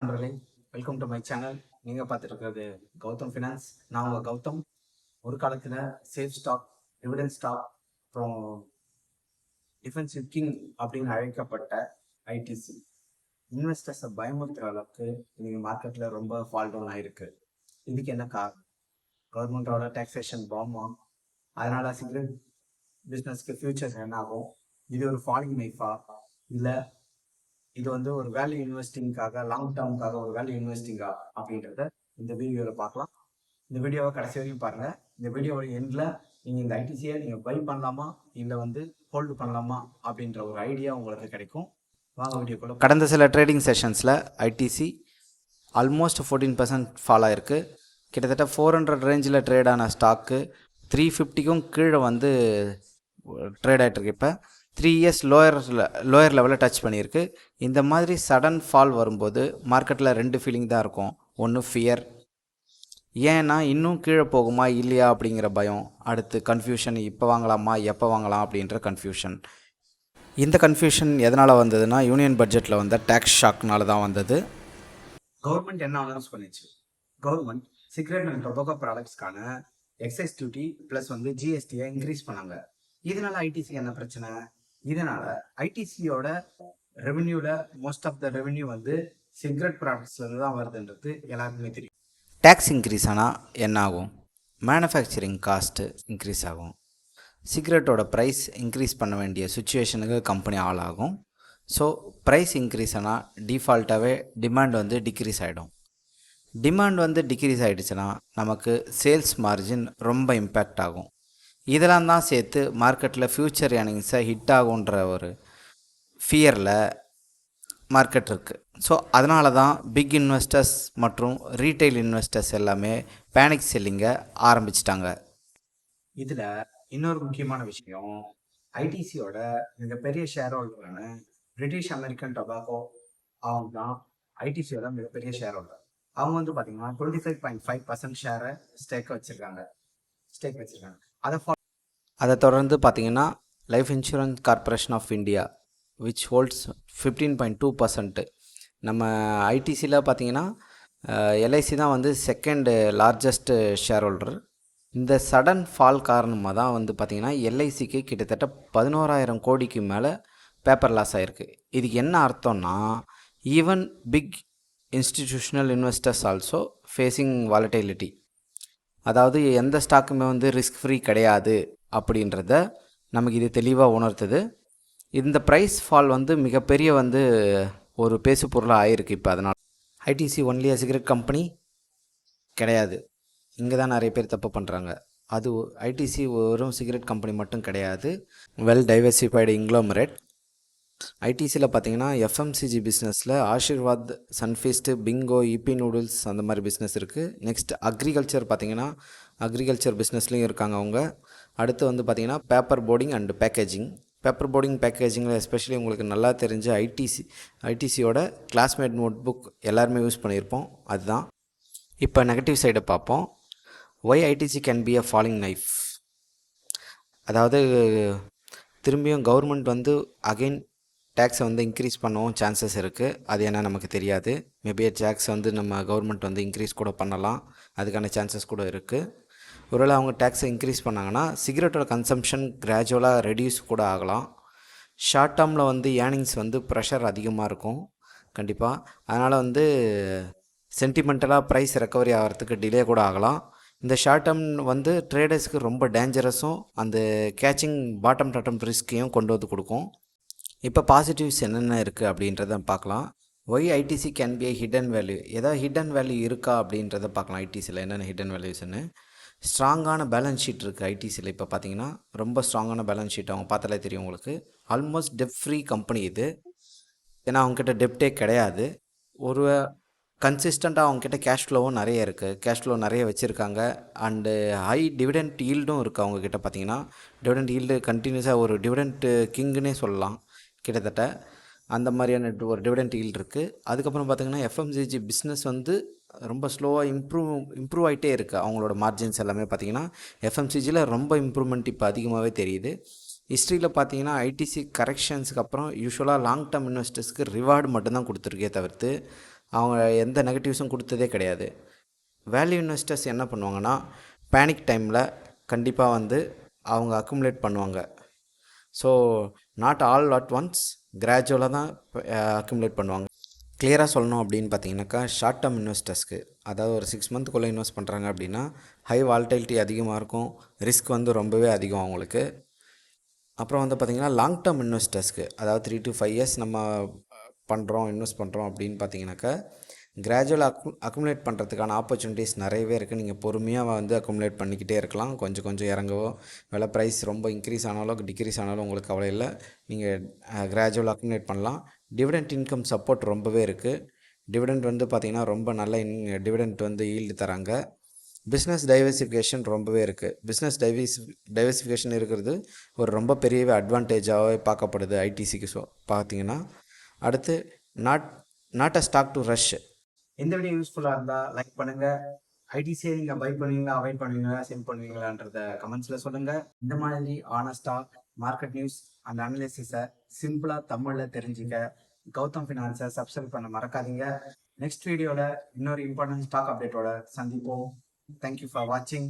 நண்பர்களே welcome to my channel நீங்கள் பார்த்துட்டு கௌதம் ஃபினான்ஸ் நான் உங்கள் கௌதம். ஒரு காலத்தில் சேஃப் ஸ்டாக் டிவிடன் ஸ்டாக் அப்புறம் டிஃபென்சிவ் கிங் அப்படின்னு அழைக்கப்பட்ட ஐடிசி இன்வெஸ்டர்ஸை பயமுறுத்துற அளவுக்கு இன்னைக்கு மார்க்கெட்டில் ரொம்ப ஃபால் டவுன் ஆயிருக்கு. இதுக்கு என்ன காரணம்? கவர்மெண்டோட டாக்ஸேஷன் பாமா? அதனால சிகரெட் பிஸ்னஸ்க்கு ஃபியூச்சர்ஸ் என்ன ஆகும்? இது ஒரு ஃபாலிங் நைஃபா இல்லை இது வந்து ஒரு வேல்யூ இன்வெஸ்டிங்காக லாங் டேர்முக்காக ஒரு வேல்யூ இன்வெஸ்டிங்கா அப்படின்றத இந்த வீடியோவில் பார்க்கலாம். இந்த வீடியோவை கடைசி வரைக்கும் பாருங்கள் இந்த வீடியோவோட எண்டில் நீங்கள் இந்த ஐடிசியை நீங்கள் பை பண்ணலாமா? இல்லை வந்து ஹோல்டு பண்ணலாமா? அப்படின்ற ஒரு ஐடியா உங்களுக்கு கிடைக்கும். வாங்க வீடியோக்குள்ள கடந்த சில trading செஷன்ஸில் ITC almost fourteen percent fall ஆயிருக்கு. கிட்டத்தட்ட ஃபோர் ஹண்ட்ரட் ரேஞ்சில் ட்ரேடான ஸ்டாக்கு த்ரீ ஃபிஃப்டிக்கும் கீழே வந்து ட்ரேட் ஆகிட்டுருக்கு இப்போ த்ரீ இயர்ஸ் லோயர் லோயர் லெவலில் டச் பண்ணியிருக்கு. இந்த மாதிரி சடன் ஃபால் வரும்போது மார்க்கெட்டில் ரெண்டு ஃபீலிங் தான் இருக்கும். ஒன்று ஃபியர் ஏன்னா இன்னும் கீழே போகுமா இல்லையா அப்படிங்கிற பயம். அடுத்து கன்ஃபியூஷன் இப்போ வாங்கலாமா எப்போ வாங்கலாம் அப்படின்ற கன்ஃபியூஷன் இந்த கன்ஃபியூஷன் எதனால் வந்ததுன்னா யூனியன் பட்ஜெட்டில் வந்த டேக்ஸ் ஷாக்னால தான் வந்தது. கவர்மெண்ட் என்ன அனௌன்ஸ் பண்ணிச்சு? கவர்மெண்ட் சிகரெட் அண்ட் டொபாக்கோ ப்ராடக்ட்ஸ்க்கான எக்ஸைஸ் டியூட்டி ப்ளஸ் வந்து ஜிஎஸ்டியை இன்க்ரீஸ் பண்ணாங்க. இதனால ஐடிசி என்ன பிரச்சனை? இதனால ஐடிசியோட ரெவென்யூல மோஸ்ட் ஆஃப் த ரெவென்யூ வந்து சிகரெட் ப்ராடக்ட்ஸ்ல தான் வருதுன்றது எல்லாருக்குமே தெரியும். டேக்ஸ் இன்க்ரீஸ் ஆனால் என்ன ஆகும் மேனுஃபேக்சரிங் காஸ்ட்டு இன்க்ரீஸ் ஆகும். சிகரெட்டோட ப்ரைஸ் இன்க்ரீஸ் பண்ண வேண்டிய சுச்சுவேஷனுக்கு கம்பெனி ஆள் ஆகும் ஸோ ப்ரைஸ் இன்க்ரீஸ் ஆனால் டிஃபால்ட்டாகவே டிமாண்ட் வந்து டிக்ரீஸ் ஆகிடும் டிமாண்ட் வந்து டிக்ரீஸ் ஆகிடுச்சுன்னா நமக்கு சேல்ஸ் மார்ஜின் ரொம்ப இம்பேக்ட் ஆகும். இதெல்லாம் தான் சேர்த்து மார்க்கெட்டில் ஃப்யூச்சர் ஏர்னிங்ஸை ஹிட் ஆகுன்ற ஒரு ஃபியரில் மார்க்கெட் இருக்குது ஸோ அதனால தான் பிக் இன்வெஸ்டர்ஸ் மற்றும் ரீட்டைல் இன்வெஸ்டர்ஸ் எல்லாமே பேனிக் செல்லிங்கை ஆரம்பிச்சிட்டாங்க. இதில் இன்னொரு முக்கியமான விஷயம் ஐடிசியோட மிகப்பெரிய ஷேர் ஹோல்டரான பிரிட்டிஷ் அமெரிக்கன் டொபாக்கோ அவங்க தான் ஐடிசியோட மிகப்பெரிய ஷேர் ஹோல்டர் அவங்க வந்து பார்த்தீங்கன்னா twenty five point five percent ஷேரை ஸ்டேக் வச்சுருக்காங்க. ஸ்டேக் வச்சுருக்காங்க. அதை அதை தொடர்ந்து பார்த்தீங்கன்னா life insurance corporation of India which holds fifteen point two percent நம்ம ஐடிசியில் பார்த்தீங்கன்னா எல்ஐசி தான் வந்து செகண்டு லார்ஜஸ்ட் ஷேர் ஹோல்டர் இந்த சடன் ஃபால் காரணமாக தான் வந்து பார்த்திங்கன்னா எல்ஐசிக்கு கிட்டத்தட்ட பதினோராயிரம் கோடிக்கு மேலே பேப்பர் லாஸ் ஆகிருக்கு இதுக்கு என்ன அர்த்தம்னா even big institutional investors also facing volatility அதாவது எந்த ஸ்டாக்குமே வந்து ரிஸ்க் ஃப்ரீ கிடையாது. அப்படின்றத நமக்கு இது தெளிவாக உணர்த்துது. இந்த ப்ரைஸ் ஃபால் வந்து மிகப்பெரிய வந்து ஒரு பேசு பொருளாக ஆயிருக்கு இப்போ அதனால். ஐடிசி ஒன்லி சிகரெட் கம்பெனி கிடையாது. இங்கே தான் நிறைய பேர் தப்பு பண்ணுறாங்க அது ஐடிசி வெறும் சிகரெட் கம்பெனி மட்டும் கிடையாது. வெல் டைவர்சிஃபைடு இங்க்ளோமரேட் ஐடிசியில் பார்த்தீங்கன்னா எஃப்எம்சிஜி பிஸ்னஸில் Aashirvaad Sunfeast Bingo Yippee noodles அந்த மாதிரி பிஸ்னஸ் இருக்குது நெக்ஸ்ட் அக்ரிகல்ச்சர் பார்த்தீங்கன்னா அக்ரிகல்ச்சர் பிஸ்னஸ்லேயும் இருக்காங்க அவங்க. அடுத்து வந்து பார்த்திங்கன்னா paper boarding and packaging paper boarding பேக்கேஜிங்கில் especially உங்களுக்கு நல்லா தெரிஞ்ச ஐடிசி ஐடிசியோட கிளாஸ்மேட் நோட் புக் எல்லாருமே யூஸ் பண்ணியிருப்போம். அதுதான். இப்போ நெகட்டிவ் சைடை பார்ப்போம். Why ITC can be a falling knife அதாவது திரும்பியும் கவர்மெண்ட் வந்து அகைன் டேக்ஸை வந்து இன்க்ரீஸ் பண்ணவும் சான்சஸ் இருக்குது அது என்ன நமக்கு தெரியாது. மேபி டேக்ஸ் வந்து நம்ம கவர்மெண்ட் வந்து இன்க்ரீஸ் கூட பண்ணலாம். அதுக்கான சான்சஸ் கூட இருக்குது ஒருவேளை அவங்க டேக்ஸை இன்க்ரீஸ் பண்ணாங்கன்னா சிகரெட்டோட கன்சம்ஷன் கிராஜுவலாக ரெடியூஸ் கூட ஆகலாம். ஷார்ட் டேர்மில் வந்து ஏர்னிங்ஸ் வந்து ப்ரெஷர் அதிகமாக இருக்கும். கண்டிப்பாக அதனால் வந்து சென்டிமெண்டலாக ப்ரைஸ் ரெக்கவரி ஆகிறதுக்கு டிலே கூட ஆகலாம். இந்த ஷார்ட் டேர்ம் வந்து ட்ரேடர்ஸ்க்கு ரொம்ப டேஞ்சரஸும் அந்த கேச்சிங் பாட்டம் டாட்டம் ரிஸ்க்கையும் கொண்டு வந்து கொடுக்கும். இப்போ பாசிட்டிவ்ஸ் என்னென்ன இருக்குது அப்படின்றத பார்க்கலாம். Why ITC can be hidden value ஏதாவது ஹிடன் வேல்யூ இருக்கா அப்படின்றத பார்க்கலாம். ஐடிசியில் என்னென்ன ஹிடன் வேல்யூஸ்னு ஸ்ட்ராங்கான பேலன்ஸ் ஷீட் இருக்குது ஐடிசியில் இப்போ பார்த்தீங்கன்னா ரொம்ப ஸ்ட்ராங்கான பேலன்ஸ் ஷீட் அவங்க பார்த்தாலே தெரியும் உங்களுக்கு. ஆல்மோஸ்ட் டெப் ஃப்ரீ கம்பெனி இது. ஏன்னா அவங்கக்கிட்ட டெப்டே கிடையாது. ஒரு கன்சிஸ்டண்ட்டாக அவங்கக்கிட்ட கேஷ் ஃப்ளோவும் நிறைய இருக்குது கேஷ் ஃப்ளோ நிறைய வச்சுருக்காங்க. அண்டு ஹை டிவிடெண்ட் ஈல்டும் இருக்குது அவங்கக்கிட்ட பார்த்தீங்கன்னா டிவிடெண்ட் ஈல்டு கண்டினியூஸாக ஒரு டிவிடெண்ட் கிங்குன்னே சொல்லலாம். கிட்டத்தட்ட அந்த மாதிரியான ஒரு டிவிடெண்ட் ஈல்டு இருக்குது அதுக்கப்புறம் பார்த்திங்கன்னா எஃப்எம்சிஜி பிஸ்னஸ் வந்து ரொம்ப ஸ்லோவாக இம்ப்ரூவ் இம்ப்ரூவ் ஆகிட்டே இருக்குது அவங்களோட மார்ஜின்ஸ் எல்லாமே பார்த்திங்கன்னா எஃப்எம்சிஜியில் ரொம்ப இம்ப்ரூவ்மெண்ட் இப்போ அதிகமாகவே தெரியுது. ஹிஸ்ட்ரியில் பார்த்தீங்கன்னா ஐடிசி கரெக்ஷன்ஸுக்கு அப்புறம் யூஸ்வலாக லாங் டேர்ம் இன்வெஸ்டர்ஸ்க்கு ரிவார்டு மட்டும்தான் கொடுத்துருக்கே தவிர்த்து அவங்க எந்த நெகட்டிவ்ஸும் கொடுத்ததே கிடையாது. வேல்யூ இன்வெஸ்டர்ஸ் என்ன பண்ணுவாங்கன்னா பேனிக் டைமில் கண்டிப்பாக வந்து அவங்க அக்குமுலேட் பண்ணுவாங்க. So not all at once கிராஜுவலாக தான் அக்குமுலேட் பண்ணுவாங்க. கிளியராக சொல்லணும் அப்படின்னு பார்த்தீங்கன்னாக்கா ஷார்ட் டேர்ம் இன்வெஸ்டர்ஸ்க்கு அதாவது ஒரு சிக்ஸ் மந்த்துக்குள்ளே இன்வெஸ்ட் பண்ணுறாங்க அப்படின்னா ஹை வால்டைலிட்டி அதிகமாக இருக்கும் ரிஸ்க் வந்து ரொம்பவே அதிகம் அவங்களுக்கு. அப்புறம் வந்து பார்த்திங்கன்னா லாங் டேர்ம் இன்வெஸ்டர்ஸ்க்கு அதாவது த்ரீ டு ஃபைவ் இயர்ஸ் நம்ம பண்ணுறோம் இன்வெஸ்ட் பண்ணுறோம் அப்படின்னு பார்த்தீங்கன்னாக்கா கிராஜுவல் அக்கு அக்குமுலேட் பண்ணுறதுக்கான ஆப்பர்ச்சுனிட்டிஸ் நிறையவே இருக்குது நீங்கள் பொறுமையாக வந்து அக்குமுலேட் பண்ணிக்கிட்டே இருக்கலாம். கொஞ்சம் கொஞ்சம் இறங்கவோ விலை ப்ரைஸ் ரொம்ப இன்க்ரீஸ் ஆனாலும் டிக்ரீஸ் ஆனாலும் உங்களுக்கு கவலை இல்லை. நீங்கள் கிராஜுவல் அக்குமுலேட் பண்ணலாம். டிவிடெண்ட் இன்கம் சப்போர்ட் ரொம்பவே இருக்குது டிவிடெண்ட் வந்து பார்த்திங்கன்னா ரொம்ப நல்ல இன் டிவிடெண்ட் வந்து ஈல்டு தராங்க. பிஸ்னஸ் டைவர்சிஃபிகேஷன் ரொம்பவே இருக்குது பிஸ்னஸ் டைவர்சி டைவர்சிஃபிகேஷன் இருக்கிறது ஒரு ரொம்ப பெரிய அட்வான்டேஜாகவே பார்க்கப்படுது ஐடிசிக்கு ஸோ பார்த்தீங்கன்னா அடுத்து not not a stock to rush எந்த வீடியோ யூஸ்ஃபுல்லாக இருந்தால் லைக் பண்ணுங்கள் ஐடிசியை நீங்கள் பை பண்ணுவீங்களா அவாய்ட் பண்ணுவீங்களா சென்ட் பண்ணுவீங்களான்றத கமெண்ட்ஸில் சொல்லுங்க. இந்த மாதிரி ஆனஸ்டாக மார்க்கெட் நியூஸ் அந்த அனலிசிஸை சிம்பிளாக தமிழில் தெரிஞ்சுக்க. கௌதம் ஃபினான்ஸை சப்ஸ்கிரைப் பண்ண மறக்காதீங்க. நெக்ஸ்ட் வீடியோவில் இன்னொரு இம்பார்ட்டன்ட் ஸ்டாக் அப்டேட்டோட சந்திப்போம். தேங்க்யூ ஃபார் வாட்சிங்